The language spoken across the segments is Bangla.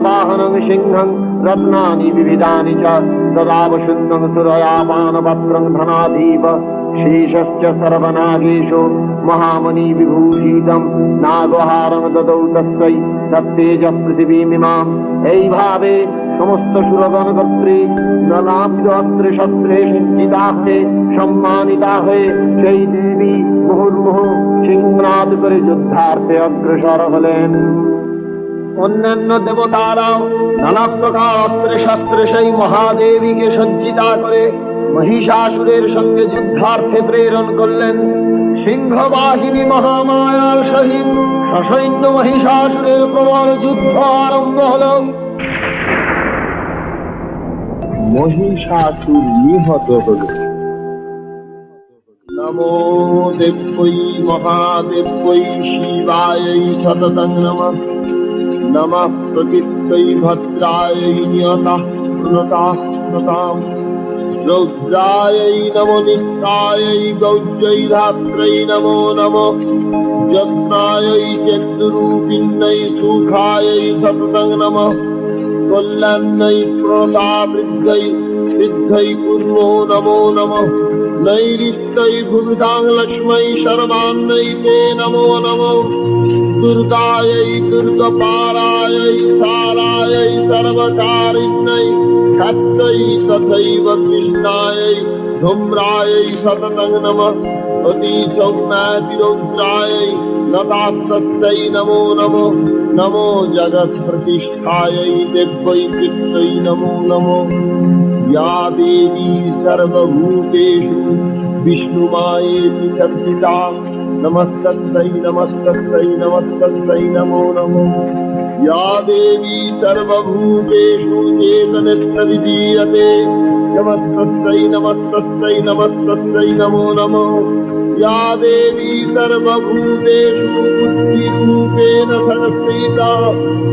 वाहनं सिंहं रत्नानि विविधानि च तदावशुद्धं सुरयापानपत्रं धनाधीप शेषश्च सर्वनागेषु মহামণিবিভূষিতম নাগহারং দদৌ তস্যৈ তত্তেজ পৃথিবীমিমাম এইভাবে সমস্ত সুরগণ কর্ত্রী নানাত্রে শস্ত্রে সজ্জিতা হয়ে সম্মানিতা হয়ে সেই দেবী মুহুর্মুহু সিংহনাদ করে যুদ্ধার্থে অগ্রসর হলেন অন্যান্য দেবতারাও নানা প্রকার অস্ত্রে শাস্ত্রে সেই মহাদেবীকে সজ্জিতা করে মহিষাসুরের সঙ্গে যুদ্ধার্থে প্রেরণ করলেন। সিংহবাহিনী মহামায়ার সহিত সসৈন্য মহিষাসুরের প্রবল যুদ্ধ আরম্ভ হল। মহিষাসুর নিহত হল। নমো দেব্যৈ মহাদেব্যৈ শিবাयै সততং নমঃ। নমঃ প্রচিত্তৈ ভদ্রায় নিয়তাঃ নতাঃ নতাম রৌদ্রায়ৈ নমো নিত্যায়ৈ গৌর্যৈরাত্রৈ নমো নমঃ যত্নায়ৈ চেন্দুরূপিণ্যৈ সুখায়ৈ সততং নমঃ কল্যাণ্যৈ প্রণতাবৃদ্ধৈ সিদ্ধৈ পূর্ণো নমো নমঃ নৈরিত্যৈ ভূমিতাং লক্ষ্মৈ শরমান্যৈ তে নমো নমঃ दुर्गायै दुर्गपारायै सारायै सर्वकारिण्यै शत्रै तथैव कृष्णायै धुम्रायै सततं नमः नैति योग्रायै नमो नमो नमो जगत्प्रतिष्ठायै दिव्यै पित्तै नमो नमो। या देवी सर्वभूतेषु विष्णुमायेति शर्जिता नमस्तस्यै नमस्तस्यै नमस्तस्यै नमो नमो या देवी सर्वभूतेषु चेतनित्यविधीयते नमस्तस्यै नमस्तस्यै नमस्तस्यै नमो नमो या देवी सर्वभूतेषु बुद्धिरूपेण संस्थिता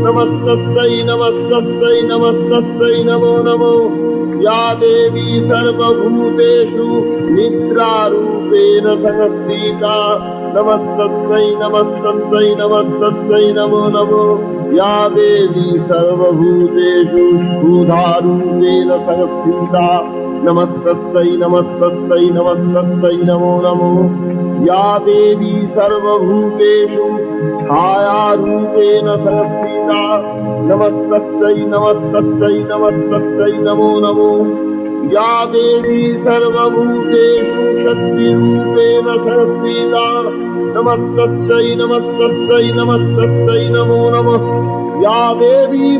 नमस्तस्यै नमस्तस्यै नमस्तस्यै नमो नमो या देवी सर्वभूतेषु निद्रारूपेण संस्थिता नमस्तत्सै नमस्तै नमस्तत्सै नमो नमो। या देवी सर्वभूतेषु भूधारूपेण सहस्थिता नमस्तै नमस्तै नमस्तै नमो नमो। या देवी सर्वभूतेषु छायारूपेण सहस्थिता नमस्तै नमस्तत्तै नमस्तत्तै नमो नमो। या देवी सर्वभूतेषु शक्तिरूपेण सरस्वीता नमस्तस्यै नमस्तस्यै नमस्तस्यै नमो नमः। या देवी